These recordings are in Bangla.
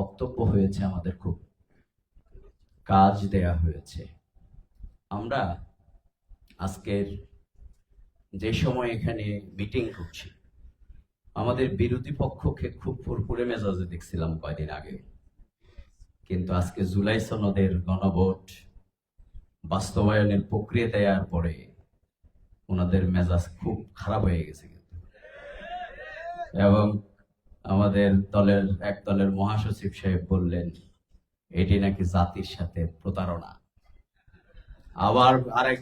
বক্তব্য হয়েছে আমাদের খুব। কাজ দেয়া হয়েছে। আমরা আজকের যে সময় এখানে মিটিং করছি, আমাদের বিরোধী পক্ষকে খুব ফুরফুরে মেজাজে দেখছিলাম কয়দিন আগে। কিন্তু আজকে জুলাই সনদের গণভোট বাস্তবায়নের প্রক্রিয়া দেওয়ার পরে ওনাদের মেজাজ খুব খারাপ হয়ে গেছে কিন্তু। এবং আমাদের দলের, এক দলের মহাসচিব সাহেব বললেন, এটি নাকি জাতির সাথে প্রতারণা? আবার আরেক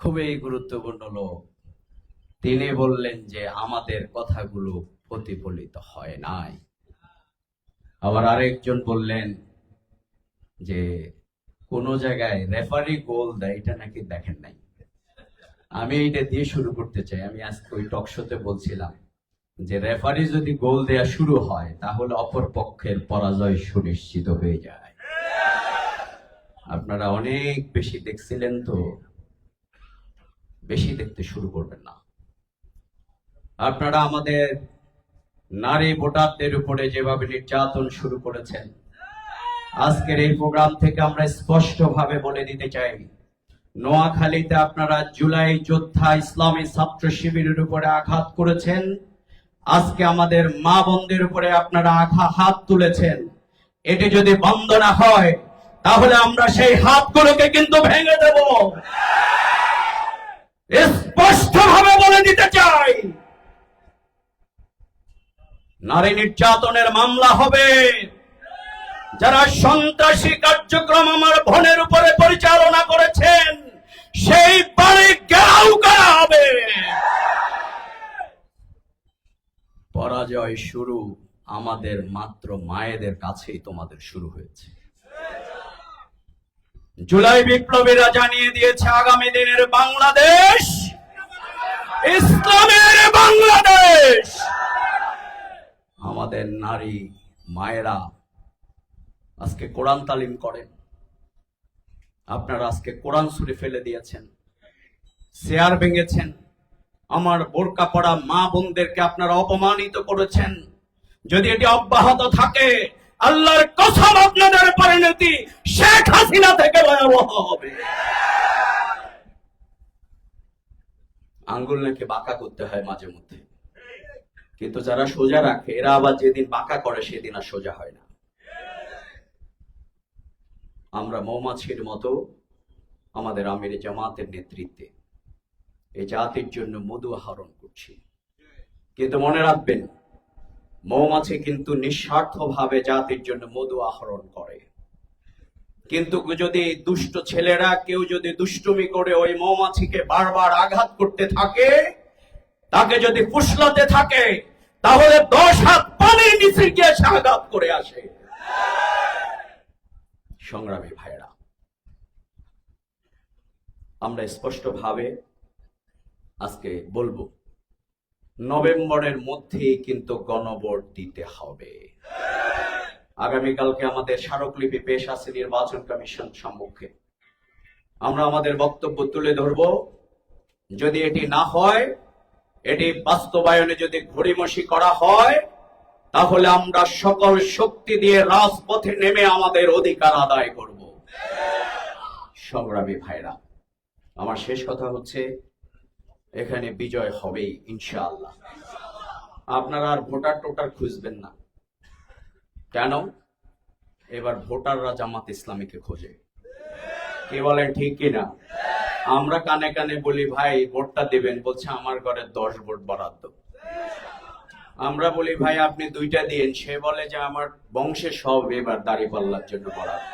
খুবই গুরুত্বপূর্ণ লোক, তিনি বললেন যে আমাদের কথাগুলো প্রতিফলিত হয় নাই। আবার আরেকজন বললেন যে কোন জায়গায় রেফারি গোল দেয়, এটা নাকি দেখেন নাই। আমি এটা দিয়ে শুরু করতে চাই, আমি আজকে ওই টক শোতে বলছিলাম। যে রেফারি যদি গোল দেয়া শুরু হয়, তাহলে অপর পক্ষের পরাজয় সুনিশ্চিত হয়ে যায়। আপনারা অনেক বেশি দেখছিলেন তো? বেশি দেখতে শুরু করবেন না। আপনারা আমাদের নারী ভোটারদের উপরে যেভাবে নির্যাতন শুরু করেছেন, আজকের এই প্রোগ্রাম থেকে আমরা স্পষ্ট ভাবে বলে দিতে চাই, নোয়াখালীতে আপনারা জুলাই যোদ্ধা ইসলামী ছাত্র শিবিরের উপরে আঘাত করেছেন। আজকে আমাদের মা বোনদের উপরে আপনারা আঘা হাত তুলেছেন। এটি যদি বন্ধ না হয়, তাহলে আমরা সেই হাতগুলোকে কিন্তু ভেঙে দেব। স্পষ্ট ভাবে বলে দিতে চাই, নারী নির্যাতনের মামলা হবে। যারা সন্ত্রাসী কার্যক্রম আমার ভনের উপরে পরিচালনা করেছেন, সেই বাড়ি ঘেরাও করা হবে। পরাজয় শুরু আমাদের মাত্র মায়েদের কাছেই তোমাদের শুরু হয়েছে। জুলাই বিপ্লবীরা জানিয়ে দিয়েছে, আগামী দিনের বাংলাদেশ ইসলামের বাংলাদেশ। আমাদের নারী মায়েরা আজকে কোরআন তালিম করেন। আপনারা আজকে কোরআন সুরে ফেলে দিয়েছেন, শেয়ার ভেঙেছেন। আমার বোরকা পড়া মা বোনদেরকে আপনারা অপমানিত করেছেন। যদি এটি অব্যাহত থাকে, আল্লাহর কসম আপনাদের পরিণতি শেখ হাসিনা থেকে ভয়াবহ হবে। আঙ্গুল নাকি বাঁকা করতে হয় মাঝে মধ্যে। কিন্তু যারা সোজা রাখে, এরা আবার যেদিন বাঁকা করে, সেদিন আর সোজা হয় না। আমরা মৌমাছির মতো আমাদের আমির জামাতের নেতৃত্বে এই জাতির জন্য মধু আহরণ করছি। কিন্তু মনে রাখবেন, মৌমাছি কিন্তু নিঃস্বার্থভাবে জাতির জন্য মধু আহরণ করে। কিন্তু যদি দুষ্ট ছেলেরা কেউ যদি দুষ্টুমি করে ওই মৌমাছিকে বারবার আঘাত করতে থাকে, তাকে যদি ফুসলাতে থাকে, তাহলে দশ হাত পানির নিচে গিয়ে আঘাত করে আসে। সংগ্রামী ভাইরা আমরা স্পষ্ট ভাবে আজকে বলব, নভেম্বরের মধ্যেই কিন্তু গণভোট দিতে হবে। আগামীকালকে আমাদের স্মারকলিপি পেশ আছে নির্বাচন কমিশন সম্মুখে। আমরা আমাদের বক্তব্য তুলে ধরব, যদি এটি না হয়, এটি বাস্তবায়নে যদি ঘড়িমসি করা হয়, তাহলে আমরা সকল শক্তি দিয়ে রাজপথে নেমে আমাদের অধিকার আদায় করব। সংগ্রামী ভাইরা, আমার শেষ কথা হচ্ছে এখানে বিজয় হবেই, ইনশাআল্লাহ। আপনারা আর ভোটার টোটার খুঁজবেন না। কেন? এবার ভোটাররা জামাত ইসলামীকে খোঁজে। কি বলেন ঠিক কিনা? আমরা কানে কানে বলি, ভাই, ভোটটা দেবেন। বলছে, আমার ঘরে দশ ভোট বরাদ্দ। আমরা বলি, ভাই, আপনি দুইটা দিন। সে বলে যে, আমার বংশে সব এবার দাড়ি পাল্লার জন্য বরাদ্দ।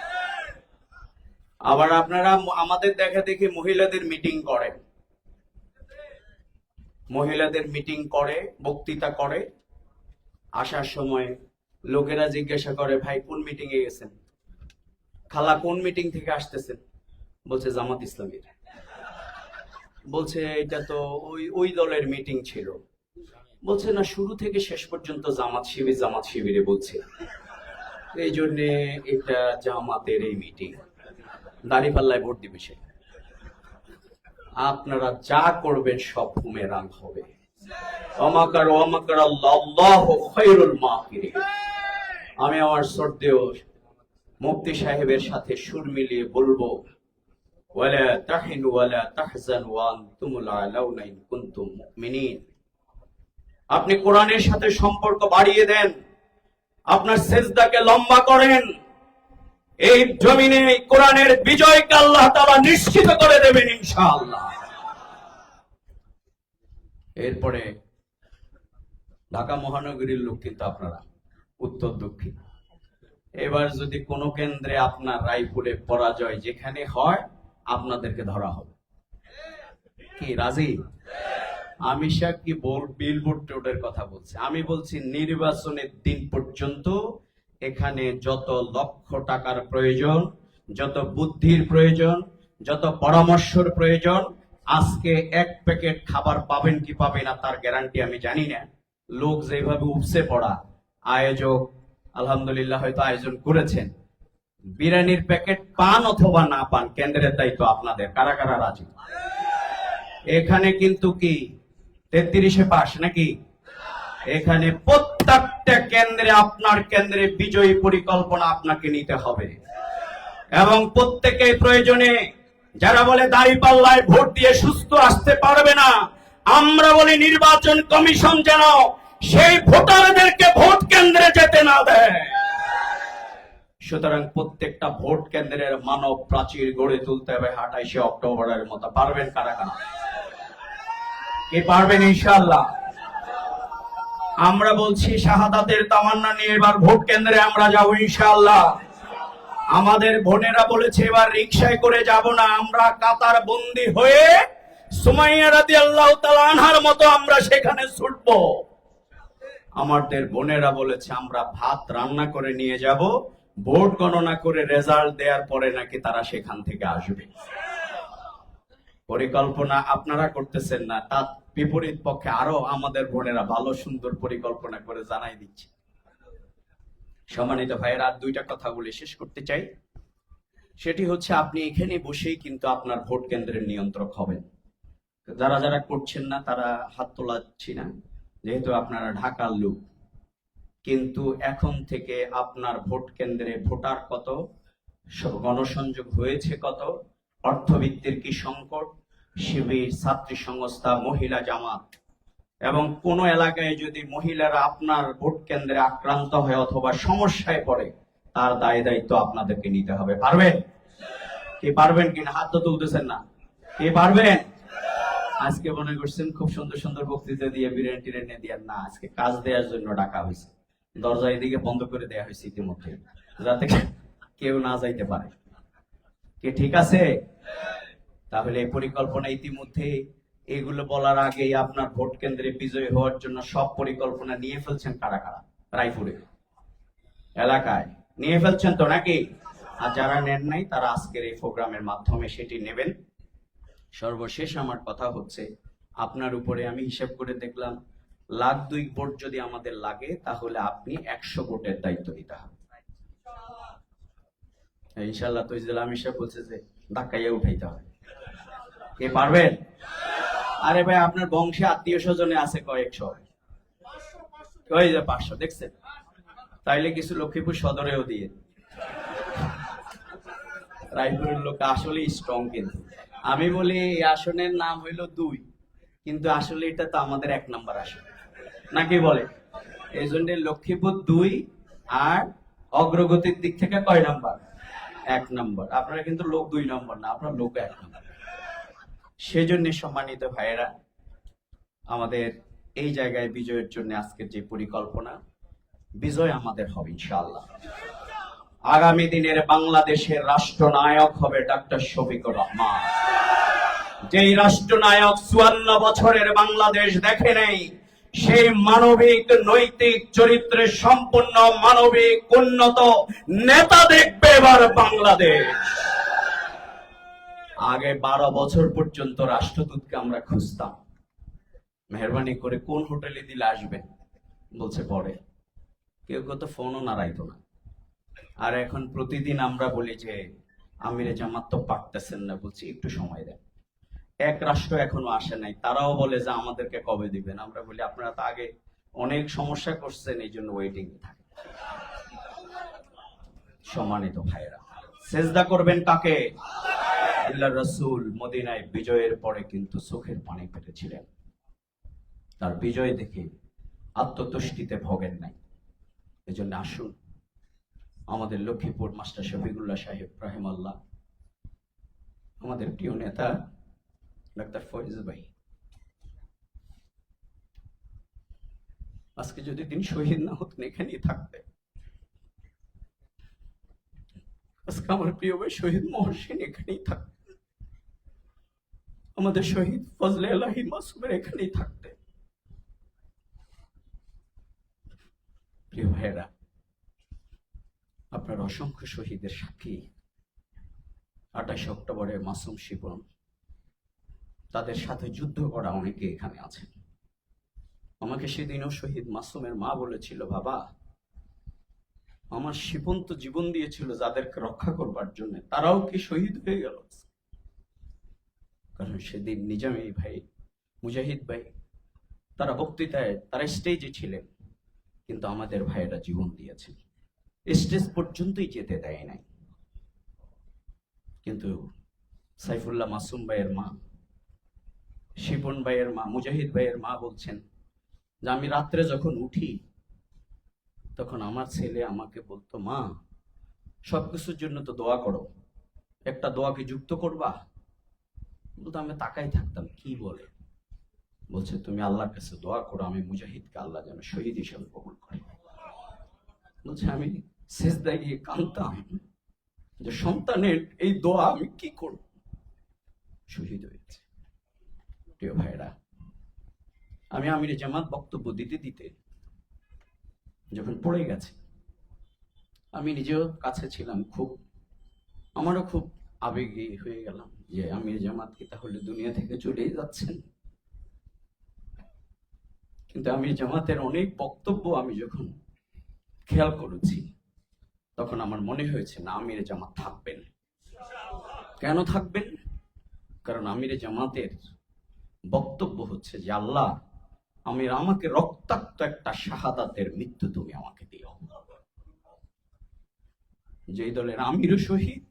আবার আপনারা আমাদের দেখা দেখি মহিলাদের মিটিং করেন। মহিলাদের মিটিং করে, বক্তৃতা করে। আসার সময় লোকেরা জিজ্ঞাসা করে, ভাই, কোন মিটিং এ গেছেন? খালা, কোন মিটিং থেকে আসতেছেন? বলছে, জামাত ইসলামীর। বলছে, এটা তো ওই ওই দলের মিটিং ছিল। বলছে, না, শুরু থেকে শেষ পর্যন্ত জামাত শিবির, জামাত শিবিরে বলছে। এই জন্যে এটা জামাতের এই মিটিং। দাঁড়িপাল্লায় ভোট দিবে সে। আপনারা যা করবেন সব হুমেরাং হবে। অমাকার অমাকার আল্লাহ খৈরুল মাকিরিন। আমি আমার শ্রদ্ধেয় মুফতি সাহেবের সাথে সুর মিলিয়ে বলব, ওয়ালা তাহিনু ওয়ালা তাহজানু ওয়া আনতুমুল আলাউনা ইন কুনতুম মুমিনিন। আপনি কোরআনের সাথে সম্পর্ক বাড়িয়ে দেন, আপনার সেজদাকে লম্বা করেন এই জমিনে কোরআনের বিজয়কে আল্লাহ তাআলা নিশ্চিত করে দেবেন ইনশাআল্লাহ। এরপরে ঢাকা মহানগরীর লোক কিন্তু আপনারা, উত্তর দক্ষিণ। এবার যদি কোনো কেন্দ্রে আপনার রায়পুরে পরাজয় যেখানে হয়, আপনাদেরকে ধরা হবে। কি, রাজি? আমি সাহেব কি বল বিলবোর্ড টোডের কথা বলছি। আমি বলছি নির্বাচনের দিন পর্যন্ত এখানে যত লক্ষ টাকার প্রয়োজন, যত বুদ্ধির প্রয়োজন, যত পরামর্শর প্রয়োজন, আজকে এক প্যাকেট খাবার পাবেন কি পাবেন না তার গ্যারান্টি আমি জানি না। লোক যেভাবে উপসে পড়া, আয়োজক আলহামদুলিল্লাহ হয়তো আয়োজন করেছেন। বিরিয়ানির প্যাকেট পান অথবা না পান, কেন্দ্রের দায়িত্ব আপনাদের, কারা কারা রাজি? এখানে কিন্তু কি, তেত্রিশে পাস নাকি? এখানে প্রত্যেকটা কেন্দ্রে, আপনার কেন্দ্রে বিজয়ী পরিকল্পনা আপনাকে নিতে হবে। এবং প্রত্যেকের প্রয়োজনে যারা বলে দাড়ি পাল্লায় ভোট দিয়ে সুস্থ আসতে পারবে না, আমরা বলি নির্বাচন কমিশন যেন সেই ভোটারদেরকে ভোট কেন্দ্রে যেতে না দেয়। সুতরাং প্রত্যেকটা ভোট কেন্দ্রের মানব প্রাচীর গড়ে তুলতে হবে আঠাইশে অক্টোবরের মতো। পারবেন কারা কারা? কি পারবেন ইনশাল্লাহ আমরা বলছি শাহাদাতের তামান্না নিয়ে এবার ভোট কেন্দ্রে আমরা যাব ইনশাল্লাহ আমাদের বোনেরা বলেছে, এবার রিক্সায় করে যাব না, আমরা কাতার বন্দি হয়ে সুমাইয়া আল্লাহ আনহার মতো আমরা সেখানে ছুটবো। আমাদের বোনেরা বলেছে, আমরা ভাত রান্না করে নিয়ে যাব, ভোট গণনা করে রেজাল্ট পরে নাকি তারা সেখান থেকে আসবে। পরিকল্পনা আপনারা করতেছেন না তার বিপরীত পক্ষে আরও আমাদের বোনেরা ভালো, সুন্দর পরিকল্পনা করে জানাই দিচ্ছে। সম্মানিত ভাইয়ের, আর দুইটা কথা বলে শেষ করতে চাই। সেটি হচ্ছে আপনি এখানে বসেই কিন্তু আপনার ভোট কেন্দ্রের নিয়ন্ত্রক হবেন। যারা যারা করছেন না, তারা হাত তোলাচ্ছি না, যেহেতু আপনারা ঢাকার লোক। কিন্তু এখন থেকে আপনার ভোট কেন্দ্রে ভোটার কত, গণসংযোগ হয়েছে কত, অর্থবিত্তের কি সংকট শিবির, ছাত্রী সংস্থা, মহিলা জামাত। এবং কোন এলাকায় যদি মহিলারা আপনার ভোট কেন্দ্রে আক্রান্ত হয় অথবা সমস্যায় পড়ে, তার দায় দায়িত্ব আপনাদেরকে নিতে হবে। পারবেন? কে পারবেন কিনা? হাত তো তুলতেছেন না। কে পারবেন? আজকে মনে করছেন খুব সুন্দর সুন্দর বক্তৃতা দিয়ে বিরিয়ানি টিরেনে দিয়ে না। আজকে কাজ দেওয়ার জন্য ডাকা হয়েছে। দরজা এদিকে বন্ধ করে দেওয়া হয়েছে ইতিমধ্যে। যাতে কেউ না যাইতে পারে। কে ঠিক আছে? তাহলে এই পরিকল্পনা ইতিমধ্যে এগুলো বলার আগেই আপনার ভোট কেন্দ্রে বিজয়ী হওয়ার জন্য সব পরিকল্পনা নিয়ে ফেলছেন কারা কারা? রায়পুরে। এলাকায়। নিয়ে ফেলছেন তো নাকি? আর যারা নেন নাই, তারা আজকের এই প্রোগ্রামের মাধ্যমে সেটি নেবেন। সর্বশেষ আমার কথা হচ্ছে, আপনার উপরে আমি হিসেব করে দেখলাম লাখ দুই ভোট যদি আমাদের লাগে, তাহলে আপনি একশো ভোটের দায়িত্ব নিতে হবে। ইনশাল্লাহ তো আমি হিসাব বলছে যে, ধাক্কাইয়া উঠাইতে হবে। কে পারবেন? আরে ভাই, আপনার বংশে আত্মীয় স্বজনে আছে কয়েকশো ওই যে পাঁচশো, দেখছেন? তাইলে কিছু লক্ষ্মীপুর সদরেও দিয়ে। রায়পুরের লোক আসলে স্ট্রং কিন্তু। আমি বলি, এই আসনের নাম হইল দুই, কিন্তু আসলে এটা তো আমাদের এক নাম্বার আসন। নাকি বলে? এই জন্য লক্ষ্মীপুর দুই আর অগ্রগতির দিক থেকে কয় নাম্বার? এক নম্বর। আপনারা কিন্তু লোক দুই নম্বর না, আপনার লোক এক নাম্বার। সেজন্য সম্মানিত ভাইয়েরা, আমাদের এই জায়গায় বিজয়ের জন্য আজকের যে পরিকল্পনা, বিজয় আমাদের হবে ইনশাআল্লাহ। আগামী দিনের বাংলাদেশের রাষ্ট্রনায়ক হবে ডাক্তার শফিকুর রহমান। যেই রাষ্ট্রনায়ক চুয়ান্ন বছরের বাংলাদেশ দেখে নেই, সেই মানবিক, নৈতিক চরিত্রে সম্পূর্ণ মানবিক, উন্নত নেতা দেখবে এবার বাংলাদেশ। আগে বারো বছর পর্যন্ত রাষ্ট্রদূতকে আমরা খুঁজতাম। মেহরবানি করে কোন হোটেলে দিলে আসবেন বলছে, পরে। কেউ কেউ তো ফোনও নাড়াইতো না। আর এখন প্রতিদিন আমরা বলি যে, আমিরে জামাত তো পারতেছেন না, বলছি, একটু সময় দেন। এক রাষ্ট্র এখনও আসে নাই। তারাও বলে যে, আমাদেরকে কবে দিবেন? আমরা বলি, আপনারা তো আগে অনেক সমস্যা করছেন এই জন্য ওয়েটিং থাকে সম্মানিত ভাইয়েরা, সেজদা করবেন কাকে? আল্লাহ রসুল মদিনায় বিজয়ের পরে কিন্তু চোখের পানি পেতেছিলেন। তার বিজয় দেখে আত্মতুষ্টিতে ভোগেন নাই। এজন্য আসুন, আমাদের লক্ষ্মীপুর মাস্টার শফিকুল্লাহ সাহেব রাহেমাল্লাহ, আমাদের প্রিয় নেতা ডাক্তার ফয়েজ ভাই। আজকে যদি তিনি শহীদ না হতেন, এখানেই থাকতেন। আজকে আমার প্রিয় ভাই শহীদ মহসিন এখানেই থাকতেন। আমাদের শহীদ ফজলে আলাহি মাসুমের এখানেই থাকতেন। প্রিয় ভাইয়েরা, আপনার অসংখ্য শহীদের সাক্ষী। আঠাশে অক্টোবরে মাসুম শিপন তাদের সাথে যুদ্ধ করা অনেকে এখানে আছেন। আমাকে সেদিনও শহীদ মাসুমের মা বলেছিল, বাবা, আমার শিপন তো জীবন দিয়েছিল যাদেরকে রক্ষা করবার জন্য। তারাও কি শহীদ হয়ে গেল? কারণ সেদিন নিজামী ভাই, মুজাহিদ ভাই, তারা বক্তৃতায়, তারা স্টেজে ছিলেন, কিন্তু আমাদের ভাইয়েরা জীবন দিয়েছে। স্টেজ পর্যন্তই যেতে দেয় নাই। কিন্তু সাইফুল্লাহ মাসুম ভাইয়ের মা শিপন ভাইয়ের মা, মুজাহিদ ভাইয়ের মা বলছেন যে, আমি রাত্রে যখন উঠি, তখন আমার ছেলে আমাকে বলতো, মা, সবকিছুর জন্য তো দোয়া করো। একটা দোয়াকে যুক্ত করবা বলতো আমি তাকাই থাকতাম, কি বলে? বলছে, তুমি আল্লাহর কাছে দোয়া করো, আমি মুজাহিদকে আল্লাহ যেন শহীদ হিসেবে কবুল করে। বলছে, আমি শেষদায় গিয়ে কানতাম যে সন্তানের এই দোয়া আমি কি করব? শহীদ হয়েছে। প্রিয় ভাইরা আমি আমির জামাত বক্তব্য দিতে দিতে যখন পড়ে গেছে, আমি নিজেও কাছে ছিলাম খুব, আমারও খুব আবেগী হয়ে গেলাম যে আমির জামাত কি তাহলে দুনিয়া থেকে চলেই যাচ্ছেন? কিন্তু আমির জামাতের অনেক বক্তব্য আমি যখন খেয়াল করেছি তখন আমার মনে হয়েছে না আমির জামাত থাকবেন। কেন থাকবেন? কারণ আমির জামাতের বক্তব্য হচ্ছে যে আল্লাহ আমির আমাকে রক্তাক্ত একটা শাহাদাতের মৃত্যু তুমি আমাকে দিও। যে দলের আমিরও শহীদ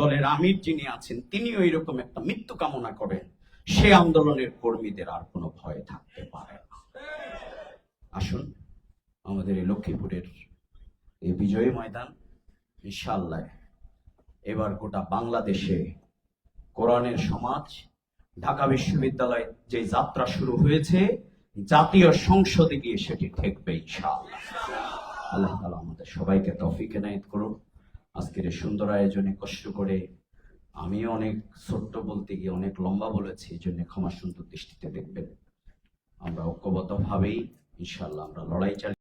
দলের আমির যিনি আছেন, তিনি ওই রকম একটা মৃত্যু কামনা করেন। সে আন্দোলনের কর্মীদের আর কোনো ভয় থাকতে পারে না। আসুন, আমাদের এই লক্ষ্মীপুরের এই বিজয়ী ময়দান ইনশাল্লাহ এবার গোটা বাংলাদেশে কোরআনের সমাজ, ঢাকা বিশ্ববিদ্যালয়ে যে যাত্রা শুরু হয়েছে, জাতীয় সংসদে গিয়ে সেটি ঠেকবে ইনশাআল্লাহ। আল্লাহ তাআলা আমাদের সবাইকে তৌফিক এনায়েত করুন আজকের সুন্দর আয়োজনে কষ্ট করে আমিও অনেক ছোট্ট বলতে গিয়ে অনেক লম্বা বলেছি, এই জন্য ক্ষমা সুন্দর দৃষ্টিতে দেখবেন। আমরা ঐক্যবদ্ধ ভাবেই ইনশাআল্লাহ আমরা লড়াই চালিয়ে